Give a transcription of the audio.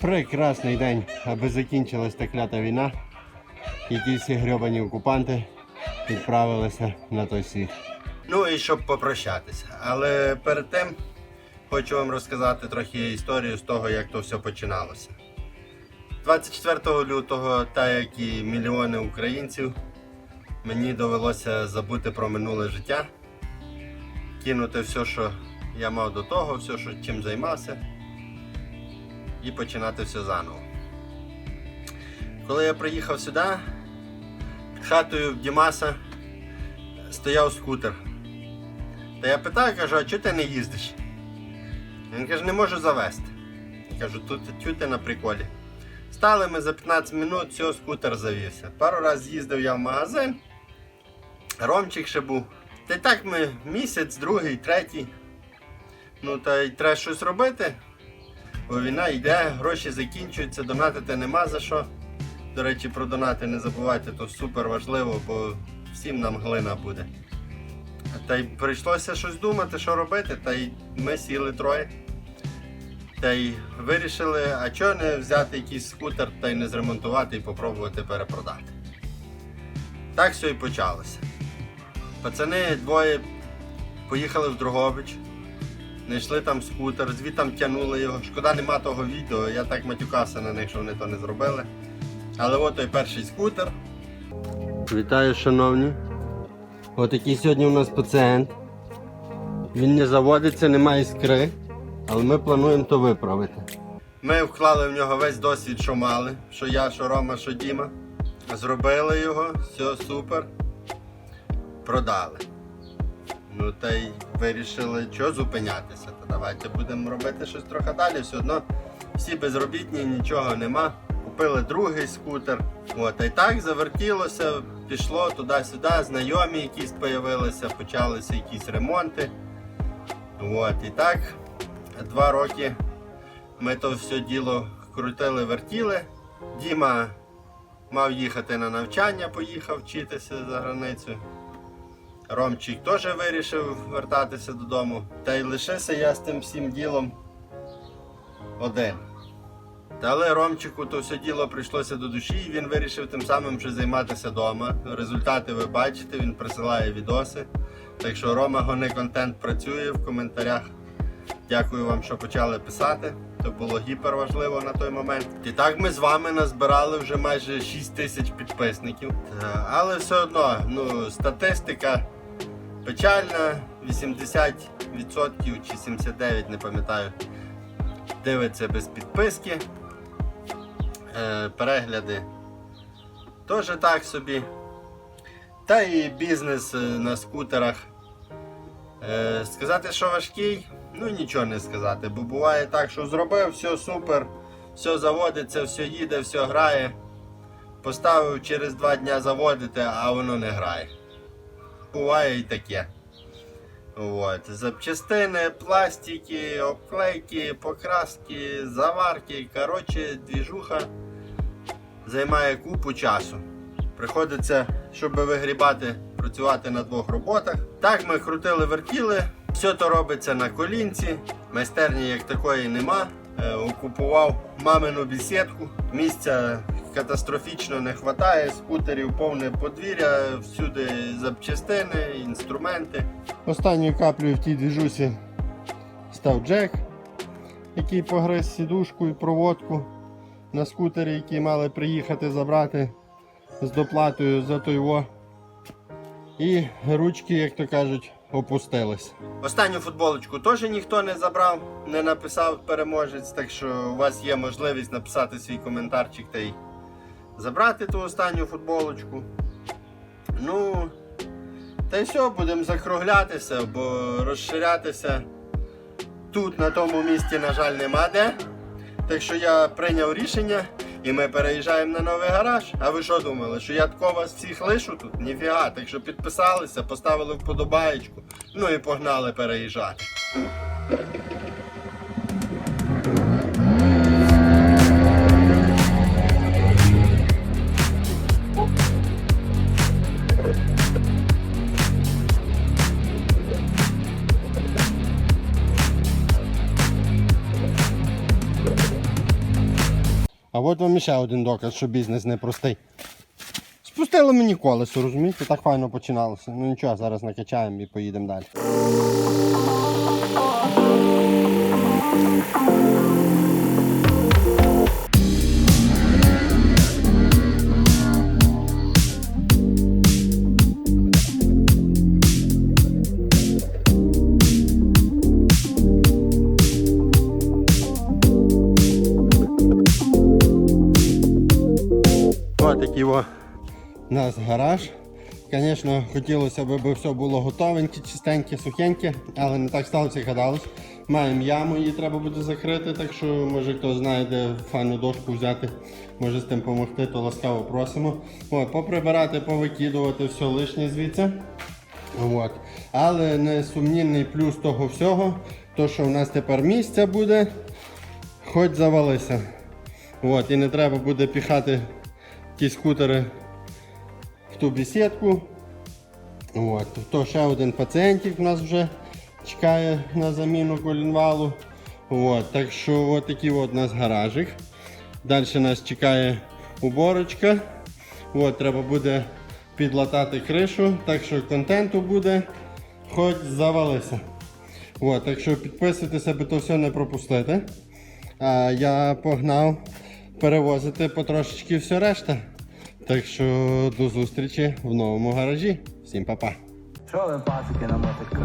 Прекрасний день, аби закінчилась та клята війна. І ті всі грьобані окупанти відправилися на той світ. Ну і щоб попрощатися. Але перед тим хочу вам розказати трохи історію з того, як то все починалося. 24 лютого, так як і мільйони українців, мені довелося забути про минуле життя, кинути все, що я мав до того, все, що чим займався, і починати все заново. Коли я приїхав сюди, під хатою в Дімаса стояв скутер. Та я питаю, кажу, а чого ти не їздиш? Він каже, не можу завести. Я кажу, тут чути на приколі. Стали ми за 15 минут, все, скутер завівся. Пару разів їздив я в магазин, Ромчик ще був. Та й так ми місяць, другий, третій. Ну та й треба щось робити. Бо війна йде, гроші закінчуються, донатити нема за що. До речі, про донати не забувайте, то супер важливо, бо всім нам глина буде. Та й прийшлося щось думати, що робити, та й ми сіли троє. Та й вирішили, а чого не взяти якийсь скутер та й не зремонтувати і попробувати перепродати. Так все і почалося. Пацани двоє поїхали в Дрогобич, знайшли там скутер, звідтам тягнули його. Шкода нема того відео, я так матюкався на них, що вони то не зробили. Але от той перший скутер. Вітаю, шановні. Отакий сьогодні у нас пацієнт. Він не заводиться, немає іскри, але ми плануємо то виправити. Ми вклали в нього весь досвід, що мали, що я, що Рома, що Діма. Зробили його, все супер. Продали. Ну та й вирішили, що зупинятися. То давайте будемо робити щось трохи далі. Все одно всі безробітні, нічого нема. Купили другий скутер. От, а й так завертілося, пішло туди-сюди, знайомі якісь з'явилися, почалися якісь ремонти. От, і так, два роки ми то все діло крутили, вертіли. Діма мав їхати на навчання, поїхав вчитися за границю. Ромчик теж вирішив вертатися додому. Та й лишився я з тим всім ділом один. Та але Ромчику то все діло прийшлося до душі, і він вирішив тим самим вже займатися вдома. Результати ви бачите, він присилає відоси. Так що Рома Гони контент працює в коментарях. Дякую вам, що почали писати. Це було гіпер важливо на той момент. І так ми з вами назбирали вже майже 6 тисяч підписників. Але все одно, ну, статистика печальна. 80% чи 79%, не пам'ятаю. Дивиться без підписки. Е, перегляди теж так собі. Та і бізнес е, на скутерах. Е, сказати, що важкий, ну нічого не сказати, бо буває так, що зробив, все супер, все заводиться, все їде, все грає. Поставив через два дня заводити, а воно не грає. Буває і таке. От. Запчастини, пластики, обклейки, покраски, заварки. Коротше, двіжуха займає купу часу. Приходиться, щоб вигрібати, працювати на двох роботах. Так ми крутили вертіли, все то робиться на колінці. Майстерні як такої нема. Е, Окупував мамину бесідку. Місця катастрофічно не вистачає, скутерів повне подвір'я, всюди запчастини, інструменти. Останньою каплею в тій двіжусі став Джек, який погриз сідушку і проводку на скутері, які мали приїхати забрати з доплатою за той. І ручки, як то кажуть, опустились. Останню футболочку теж ніхто не забрав, не написав переможець, так що у вас є можливість написати свій коментарчик та й забрати ту останню футболочку. Ну, та й все, будемо закруглятися, бо розширятися тут, на тому місці, на жаль, нема де. Так що я прийняв рішення і ми переїжджаємо на новий гараж. А ви що думали, що я тако вас всіх лишу тут? Ніфіга. Так що підписалися, поставили вподобаєчку, ну і погнали переїжджати. А от вам ще один доказ, що бізнес непростий. Спустили мені колесо, розумієте? Так файно починалося. Ну нічого, зараз накачаємо і поїдемо далі. Такий о, у нас гараж. Звісно, хотілося б, аби все було готовеньке, чистеньке, сухеньке, але не так сталося, як гадалось. Маємо яму, її треба буде закрити, так що може хто знає, де файну дошку взяти, може з тим допомогти, то ласкаво просимо. От, поприбирати, повикидувати все лишнє звідси. От. Але несумнівний плюс того всього, то що в нас тепер місця буде, хоч завалися. От, і не треба буде піхати ті скутери в ту бесідку. От. То ще один пацієнтик у нас вже чекає на заміну колінвалу. От. Так що от такий от у нас гаражик. Далі нас чекає уборочка. От, треба буде підлатати кришу, так що контенту буде хоч завалися. От, так що підписуйтесь, аби то все не пропустити. А я погнав перевозити потрошечки все решта. Так що до зустрічі в новому гаражі. Всім па-па. Що ви na на con